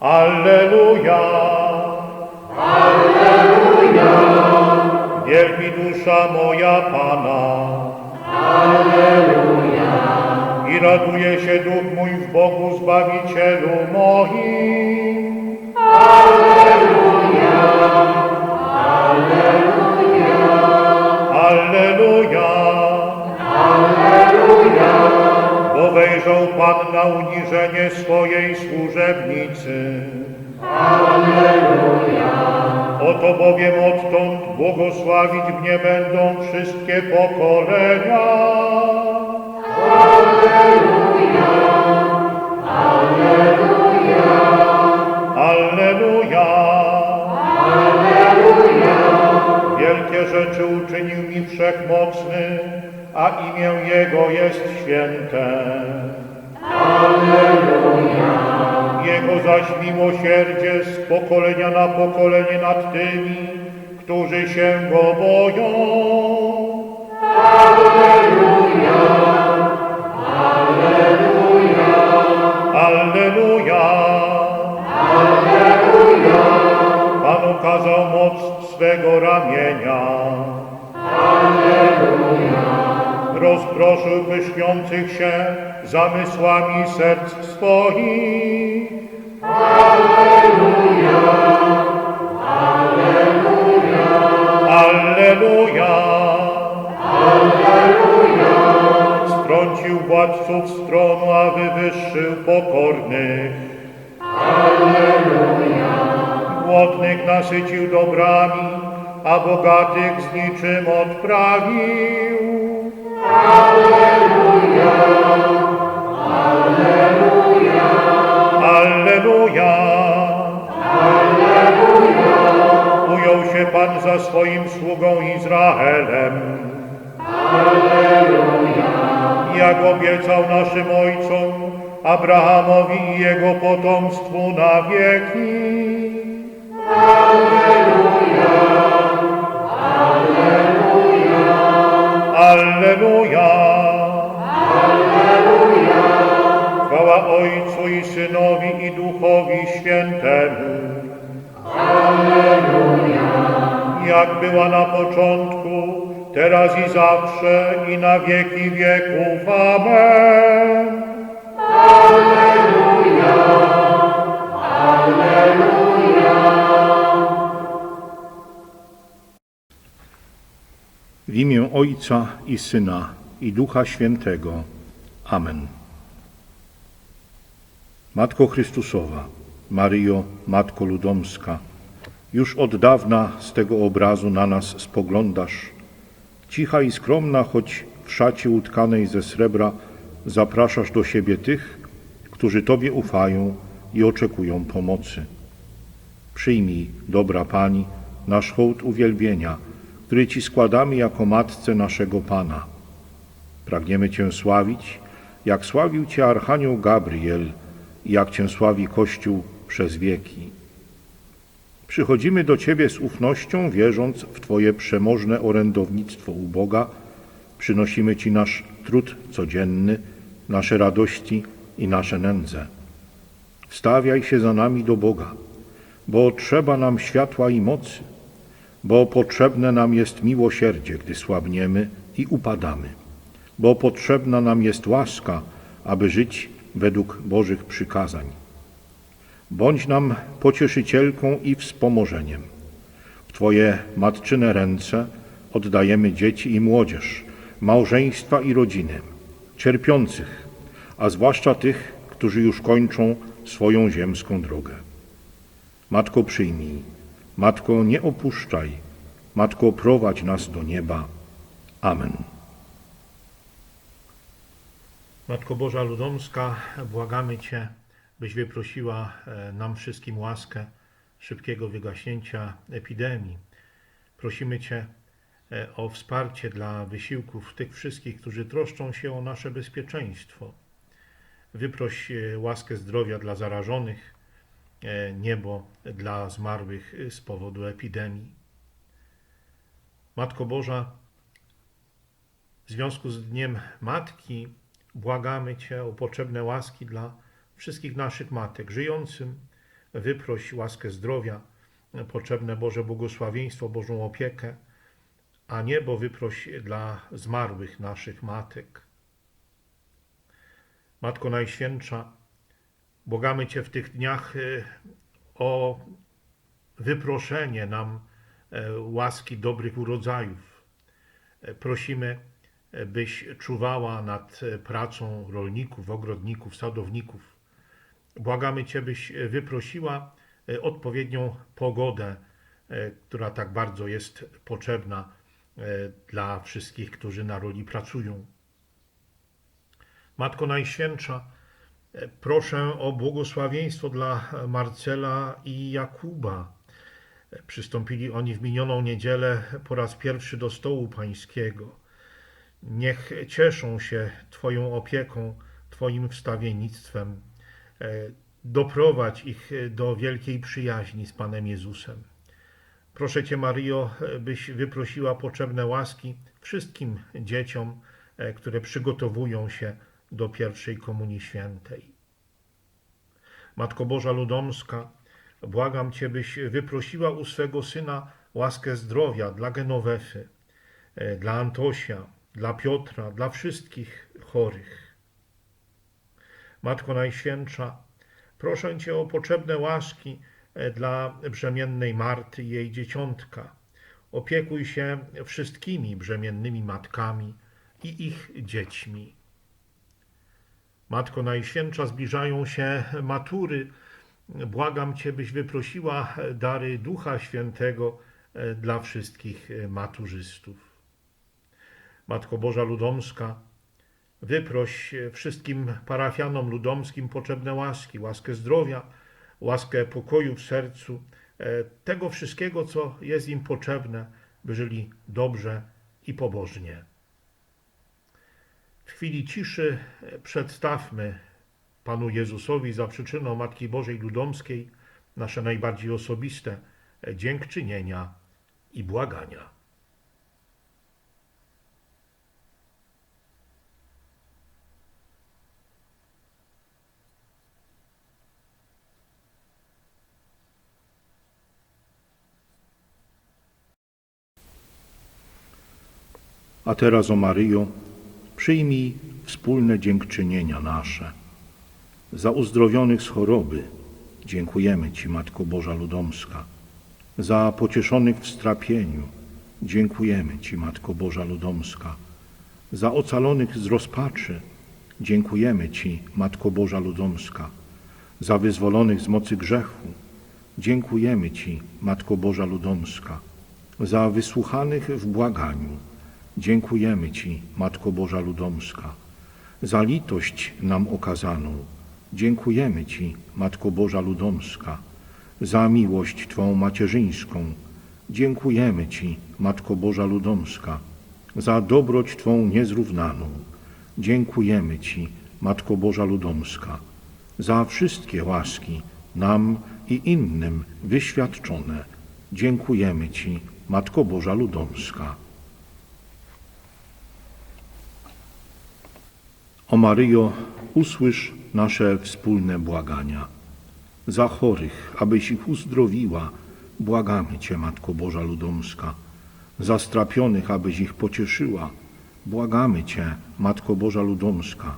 Alleluja! Alleluja! Wielbi dusza moja Pana. Alleluja! I raduje się duch mój w Bogu Zbawicielu moim. Alleluja! Alleluja! Bo wejrzał Pan na uniżenie swojej służebnicy. Alleluja! Oto bowiem odtąd błogosławić mnie będą wszystkie pokolenia. Alleluja! Wielkie rzeczy uczynił mi Wszechmocny, a imię Jego jest święte. Jego zaś miłosierdzie z pokolenia na pokolenie nad tymi, którzy się Go boją. Alleluja! Pan okazał moc swego ramienia. Rozproszył pyszniących się zamysłami serc swoich. Alleluja! Strącił władców z a wywyższył pokornych. Głodnych nasycił dobrami, a bogatych z niczym odprawił. Alleluja! Pan za swoim sługą Izraelem. Jak obiecał naszym ojcom, Abrahamowi i jego potomstwu na wieki. Alleluja! Chwała Ojcu i Synowi i Duchowi Świętemu. Jak była na początku, teraz i zawsze, i na wieki wieków. Amen. W imię Ojca i Syna i Ducha Świętego. Amen. Matko Chrystusowa, Maryjo, Matko Ludomska, już od dawna z tego obrazu na nas spoglądasz. Cicha i skromna, choć w szacie utkanej ze srebra, zapraszasz do siebie tych, którzy Tobie ufają i oczekują pomocy. Przyjmij, dobra Pani, nasz hołd uwielbienia, który Ci składamy jako Matce naszego Pana. Pragniemy Cię sławić, jak sławił Cię Archanioł Gabriel i jak Cię sławi Kościół przez wieki. Przychodzimy do Ciebie z ufnością, wierząc w Twoje przemożne orędownictwo u Boga. Przynosimy Ci nasz trud codzienny, nasze radości i nasze nędze. Wstawiaj się za nami do Boga, bo trzeba nam światła i mocy, bo potrzebne nam jest miłosierdzie, gdy słabniemy i upadamy, bo potrzebna nam jest łaska, aby żyć według Bożych przykazań. Bądź nam pocieszycielką i wspomożeniem. W Twoje matczyne ręce oddajemy dzieci i młodzież, małżeństwa i rodziny, cierpiących, a zwłaszcza tych, którzy już kończą swoją ziemską drogę. Matko przyjmij, Matko nie opuszczaj, Matko prowadź nas do nieba. Amen. Matko Boża Ludomska, błagamy Cię, byś wyprosiła e, nam wszystkim łaskę szybkiego wygaśnięcia epidemii. Prosimy Cię e, o wsparcie dla wysiłków tych wszystkich, którzy troszczą się o nasze bezpieczeństwo. Wyproś e, łaskę zdrowia dla zarażonych, niebo dla zmarłych e, z powodu epidemii. Matko Boża, w związku z Dniem Matki błagamy Cię o potrzebne łaski dla wszystkich naszych matek, żyjącym wyproś łaskę zdrowia, potrzebne Boże błogosławieństwo, Bożą opiekę, a niebo wyproś dla zmarłych naszych matek. Matko Najświętsza, błagamy Cię w tych dniach y, o wyproszenie nam e, łaski dobrych urodzajów. E, Prosimy, e, byś czuwała nad pracą rolników, ogrodników, sadowników. Błagamy Cię, byś wyprosiła odpowiednią pogodę, która tak bardzo jest potrzebna dla wszystkich, którzy na roli pracują. Matko Najświętsza, proszę o błogosławieństwo dla Marcela i Jakuba. Przystąpili oni w minioną niedzielę po raz pierwszy do stołu pańskiego. Niech cieszą się Twoją opieką, Twoim wstawiennictwem. E, Doprowadź ich do wielkiej przyjaźni z Panem Jezusem. Proszę Cię, Maryjo, byś wyprosiła potrzebne łaski wszystkim dzieciom, e, które przygotowują się do pierwszej Komunii Świętej. Matko Boża Ludomska, błagam Cię, byś wyprosiła u swego Syna łaskę zdrowia dla Genowefy, e, dla Antosia, dla Piotra, dla wszystkich chorych. Matko Najświętsza, proszę Cię o potrzebne łaski e, dla brzemiennej Marty i jej dzieciątka. Opiekuj się wszystkimi brzemiennymi matkami i ich dziećmi. Matko Najświętsza, zbliżają się matury. Błagam Cię, byś wyprosiła dary Ducha Świętego e, dla wszystkich maturzystów. Matko Boża Ludomska, wyproś wszystkim parafianom ludomskim potrzebne łaski, łaskę zdrowia, łaskę pokoju w sercu, e, tego wszystkiego, co jest im potrzebne, by żyli dobrze i pobożnie. W chwili ciszy e, przedstawmy Panu Jezusowi za przyczyną Matki Bożej Ludomskiej nasze najbardziej osobiste e, dziękczynienia i błagania. A teraz, o Maryjo, przyjmij wspólne dziękczynienia nasze. Za uzdrowionych z choroby dziękujemy Ci, Matko Boża Ludomska. Za pocieszonych w strapieniu dziękujemy Ci, Matko Boża Ludomska. Za ocalonych z rozpaczy dziękujemy Ci, Matko Boża Ludomska. Za wyzwolonych z mocy grzechu dziękujemy Ci, Matko Boża Ludomska. Za wysłuchanych w błaganiu Dziękujemy Ci, Matko Boża Ludomska, za litość nam okazaną. Dziękujemy Ci, Matko Boża Ludomska, za miłość Twą macierzyńską. Dziękujemy Ci, Matko Boża Ludomska, za dobroć Twą niezrównaną. Dziękujemy Ci, Matko Boża Ludomska, za wszystkie łaski nam i innym wyświadczone. Dziękujemy Ci, Matko Boża Ludomska. O Maryjo, usłysz nasze wspólne błagania. Za chorych, abyś ich uzdrowiła, błagamy Cię, Matko Boża Ludomska. Za strapionych, abyś ich pocieszyła, błagamy Cię, Matko Boża Ludomska.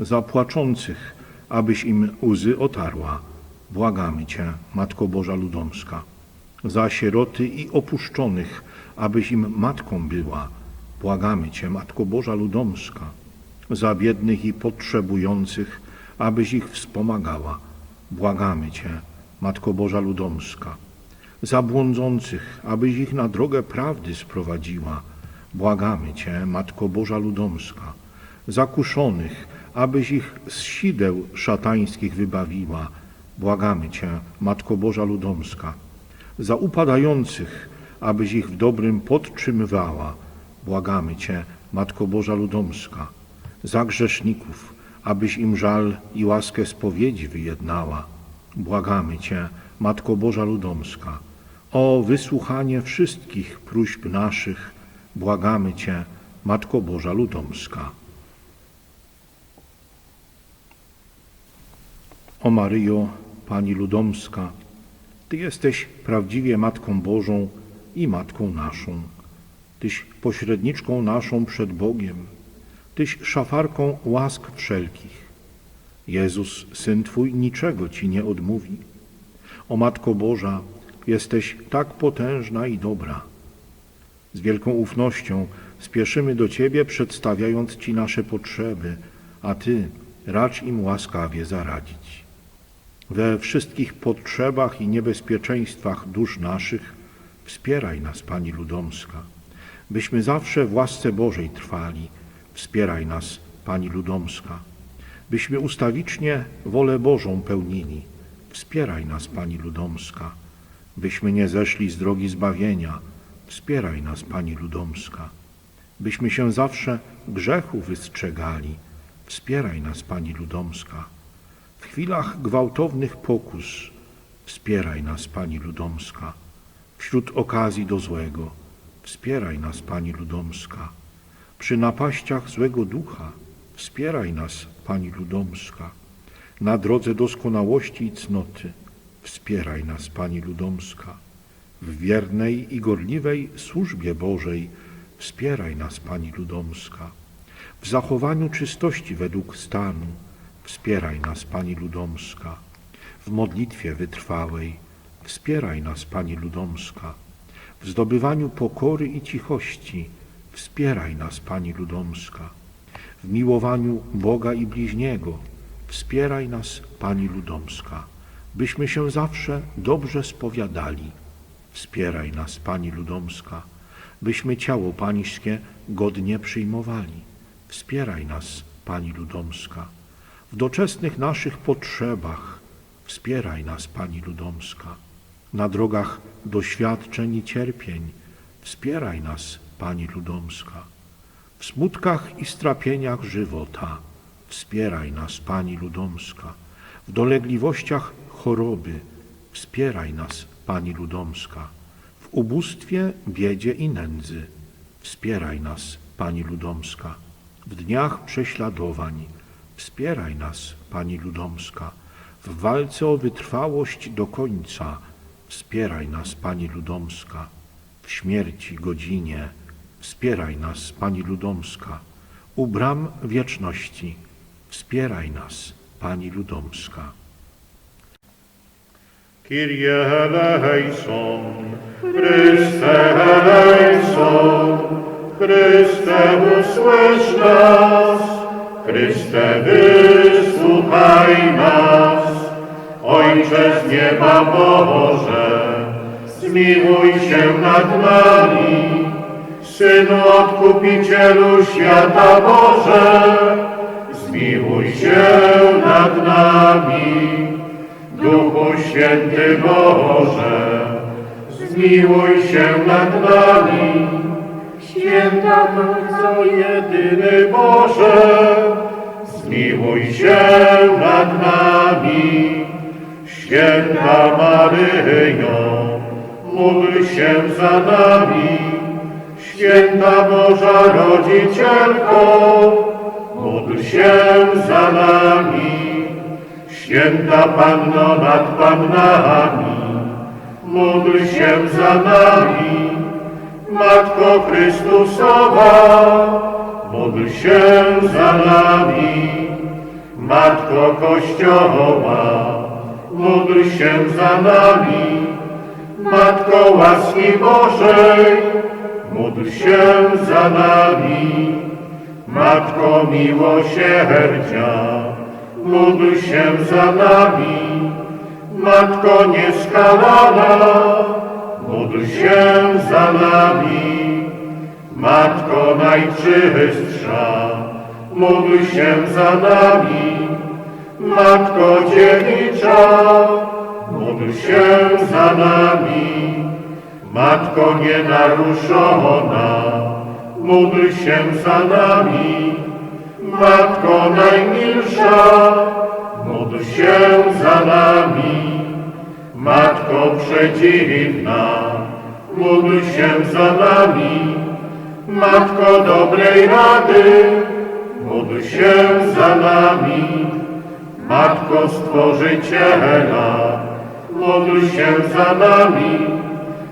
Za płaczących, abyś im łzy otarła, błagamy Cię, Matko Boża Ludomska. Za sieroty i opuszczonych, abyś im matką była, błagamy Cię, Matko Boża Ludomska za biednych i potrzebujących, abyś ich wspomagała. Błagamy Cię, Matko Boża Ludomska. Za błądzących, abyś ich na drogę prawdy sprowadziła. Błagamy Cię, Matko Boża Ludomska. Za kuszonych, abyś ich z sideł szatańskich wybawiła. Błagamy Cię, Matko Boża Ludomska. Za upadających, abyś ich w dobrym podtrzymywała. Błagamy Cię, Matko Boża Ludomska za grzeszników, abyś im żal i łaskę spowiedzi wyjednała. Błagamy Cię, Matko Boża Ludomska, o wysłuchanie wszystkich próśb naszych. Błagamy Cię, Matko Boża Ludomska. O Maryjo, Pani Ludomska, Ty jesteś prawdziwie Matką Bożą i Matką naszą. Tyś pośredniczką naszą przed Bogiem. Tyś szafarką łask wszelkich. Jezus, Syn Twój, niczego Ci nie odmówi. O Matko Boża, jesteś tak potężna i dobra. Z wielką ufnością spieszymy do Ciebie, przedstawiając Ci nasze potrzeby, a Ty racz im łaskawie zaradzić. We wszystkich potrzebach i niebezpieczeństwach dusz naszych wspieraj nas, Pani Ludomska. Byśmy zawsze w łasce Bożej trwali, wspieraj nas, Pani Ludomska. Byśmy ustawicznie wolę Bożą pełnili, wspieraj nas, Pani Ludomska. Byśmy nie zeszli z drogi zbawienia, wspieraj nas, Pani Ludomska. Byśmy się zawsze grzechu wystrzegali, wspieraj nas, Pani Ludomska. W chwilach gwałtownych pokus wspieraj nas, Pani Ludomska. Wśród okazji do złego wspieraj nas, Pani Ludomska. Przy napaściach złego ducha wspieraj nas, Pani Ludomska. Na drodze doskonałości i cnoty wspieraj nas, Pani Ludomska. W wiernej i gorliwej służbie Bożej wspieraj nas, Pani Ludomska. W zachowaniu czystości według stanu wspieraj nas, Pani Ludomska. W modlitwie wytrwałej wspieraj nas, Pani Ludomska. W zdobywaniu pokory i cichości wspieraj nas, Pani Ludomska. W miłowaniu Boga i bliźniego wspieraj nas, Pani Ludomska. Byśmy się zawsze dobrze spowiadali. Wspieraj nas, Pani Ludomska. Byśmy ciało Pańskie godnie przyjmowali. Wspieraj nas, Pani Ludomska. W doczesnych naszych potrzebach wspieraj nas, Pani Ludomska. Na drogach doświadczeń i cierpień wspieraj nas, Pani Ludomska. W smutkach i strapieniach żywota wspieraj nas, Pani Ludomska. W dolegliwościach choroby wspieraj nas, Pani Ludomska. W ubóstwie, biedzie i nędzy wspieraj nas, Pani Ludomska. W dniach prześladowań wspieraj nas, Pani Ludomska. W walce o wytrwałość do końca wspieraj nas, Pani Ludomska. W śmierci godzinie wspieraj nas, Pani Ludomska. U bram wieczności wspieraj nas, Pani Ludomska. Kyrie eleison, Chryste eleison, Chryste usłysz nas, Chryste wysłuchaj nas. Ojcze z nieba Boże, zmiłuj się nad nami, Synu Odkupicielu świata Boże, zmiłuj się nad nami. Duchu Święty Boże, zmiłuj się nad nami. Święta Trójco jedyny Boże, zmiłuj się nad nami. Święta Maryjo, módl się za nami. Święta Boża Rodzicielko, módl się za nami. Święta Panno nad Pannami, módl się za nami. Matko Chrystusowa, módl się za nami. Matko Kościoła, módl się za nami. Matko łaski Bożej, módl się za nami. Matko miłosierdzia, módl się za nami. Matko nieskalana, módl się za nami. Matko najczystsza, módl się za nami. Matko dziewicza, módl się za nami. Matko nienaruszona, módl się za nami. Matko najmilsza, módl się za nami. Matko przedziwna, módl się za nami. Matko dobrej rady, módl się za nami. Matko Stworzyciela, módl się za nami.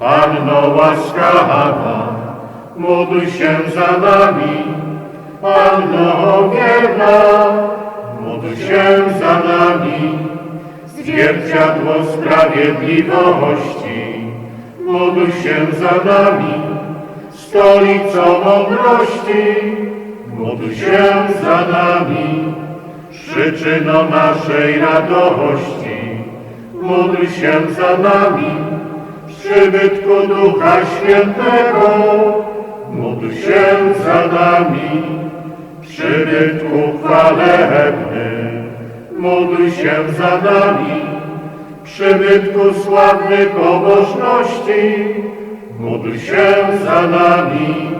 Panno łaskawa, módl się za nami. Panno wierna, módl się za nami. Zwierciadło sprawiedliwości, módl się za nami. Stolicą mądrości, módl się za nami. Przyczyną naszej radości, módl się za nami. Przybytku Ducha Świętego, módl się za nami. Przybytku chwalebny, módl się za nami. Przybytku sławny pobożności, módl się za nami.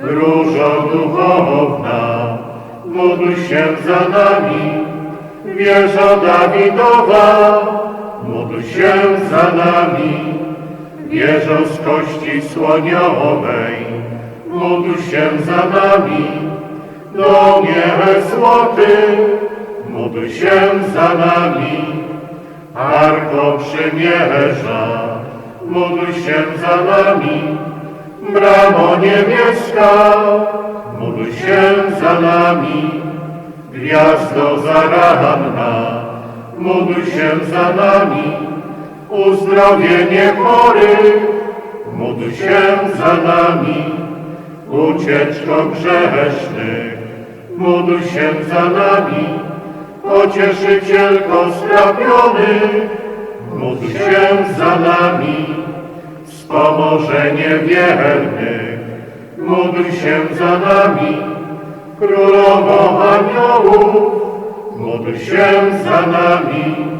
Różo duchowna, módl się za nami. Wieża Dawidowa, módl się za nami. Wieżo z kości słoniowej, módl się za nami. Domie złoty, módl się za nami. Arko przymierza, módl się za nami. Bramo niebieska, módl się za nami. Gwiazdo zaranna, módl się za nami. Uzdrowienie chorych, módl się za nami. Ucieczko grzesznych, módl się za nami. Pocieszycielko strapionych, módl się za nami. Wspomożenie wiernych, módl się za nami. Królowo aniołów, módl się za nami.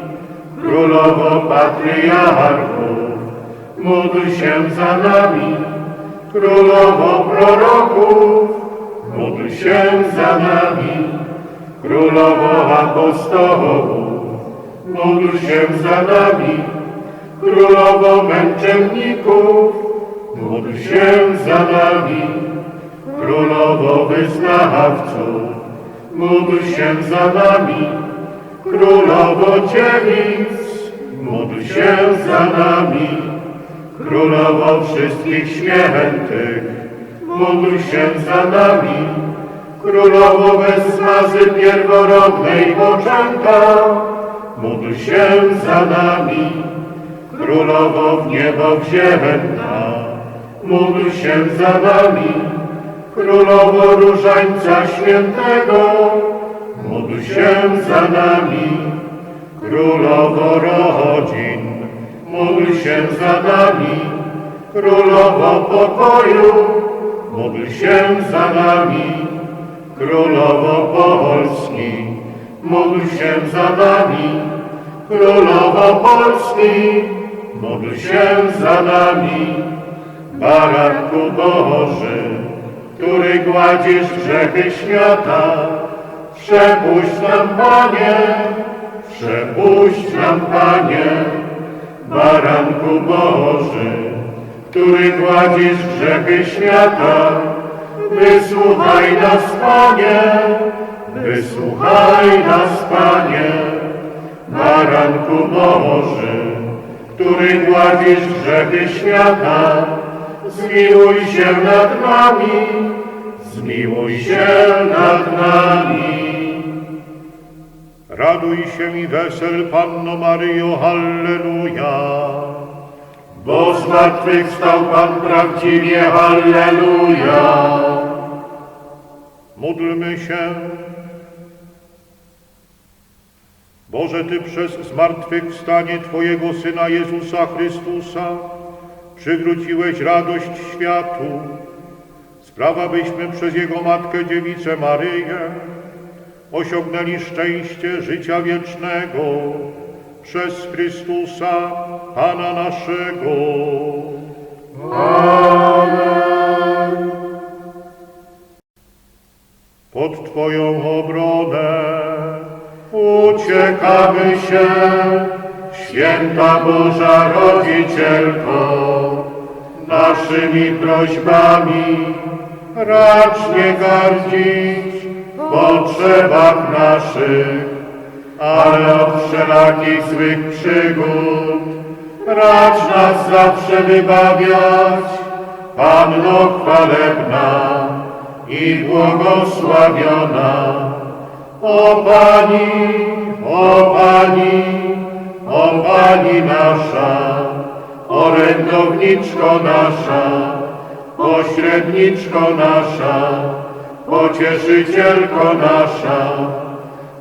Królowo patriarchów, módl się za nami. Królowo proroków, módl się za nami. Królowo apostołów, módl się za nami. Królowo męczenników, módl się za nami. Królowo wyznawców, módl się za nami. Królowo dziewic, módl się za nami. Królowo wszystkich świętych, módl się za nami. Królowo bez smazy pierworodnej poczęta, módl się za nami. Królowo w niebo wzięta, módl się za nami. Królowo Różańca Świętego, módl się za nami. Królowo rodzin, módl się za nami. Królowo pokoju, módl się za nami. Królowo Polski, módl się za nami. Królowo Polski, módl się za nami. Baranku Boży, który gładzisz grzechy świata, przepuść nam, Panie, przepuść nam, Panie. Baranku Boży, który gładzisz grzechy świata, wysłuchaj nas, Panie, wysłuchaj nas, Panie. Baranku Boży, który gładzisz grzechy świata, zmiłuj się nad nami, zmiłuj się nad nami. Raduj się i wesel, Panno Maryjo, Halleluja. Bo zmartwychwstał Pan prawdziwie, Halleluja. Módlmy się. Boże, Ty przez zmartwychwstanie Twojego Syna Jezusa Chrystusa przywróciłeś radość światu. Sprawa byśmy przez Jego Matkę Dziewicę Maryję osiągnęli szczęście życia wiecznego przez Chrystusa, Pana naszego. Pod Twoją obronę uciekamy się, święta Boża Rodzicielko, naszymi prośbami racz nie gardzić potrzebach naszych, ale od wszelakich złych przygód racz nas zawsze wybawiać, Panno chwalebna i błogosławiona. O Pani, o Pani, o Pani nasza, orędowniczko nasza, pośredniczko nasza, pocieszycielko nasza,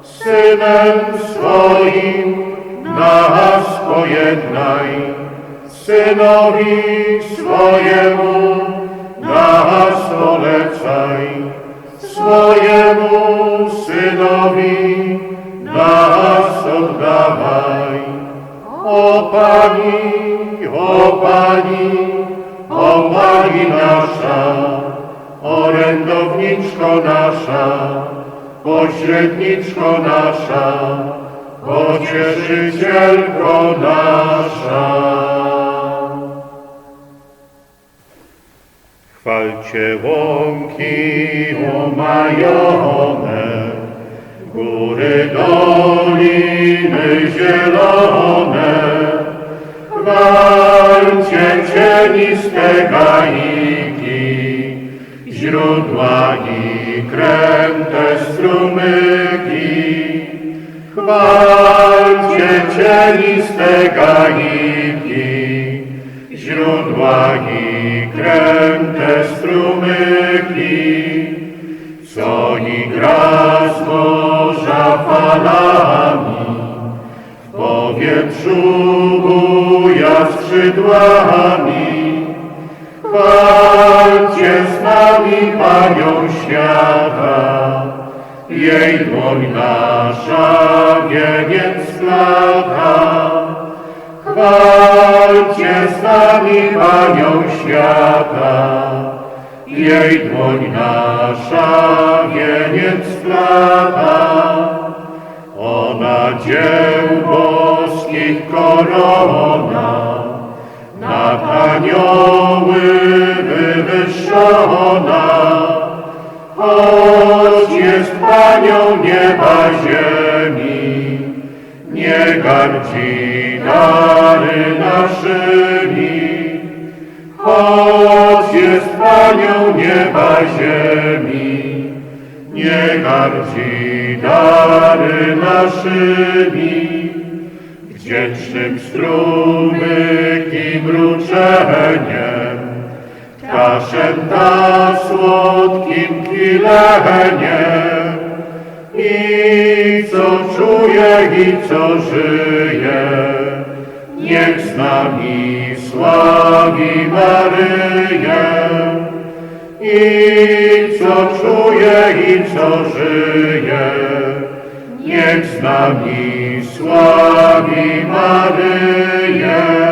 Synem swoim nas pojednaj, Synowi swojemu nas polecaj, swojemu Synowi nas oddawaj. O Pani, o Pani, o Pani nasza, orędowniczko nasza, pośredniczko nasza, pocieszycielko nasza. Chwalcie łąki umajone, góry doliny zielone, chwalcie cieniste gaiki, źródła i kręte strumyki. Chwalcie cieniste gaiki, źródła i kręte strumyki, co i gra z morza falami, w powietrzu buja skrzydłami. Chwalcie z nami Panią świata, jej dłoń nasza wieniec splata. Chwalcie z nami Panią świata, jej dłoń nasza wieniec splata. Ona dzieł boskich korona, nad anioły wywyższona, choć jest Panią nieba ziemi, nie gardzi dary naszymi. Choć jest Panią nieba ziemi, nie gardzi dary naszymi. Wdzięcznym strumyk i mruczeniem, Kaszem ta słodkim kwileniem, i co czuje i co żyje, niech z nami sławi Maryję. I co czuje i co żyje, niech z nami sławi Maryję.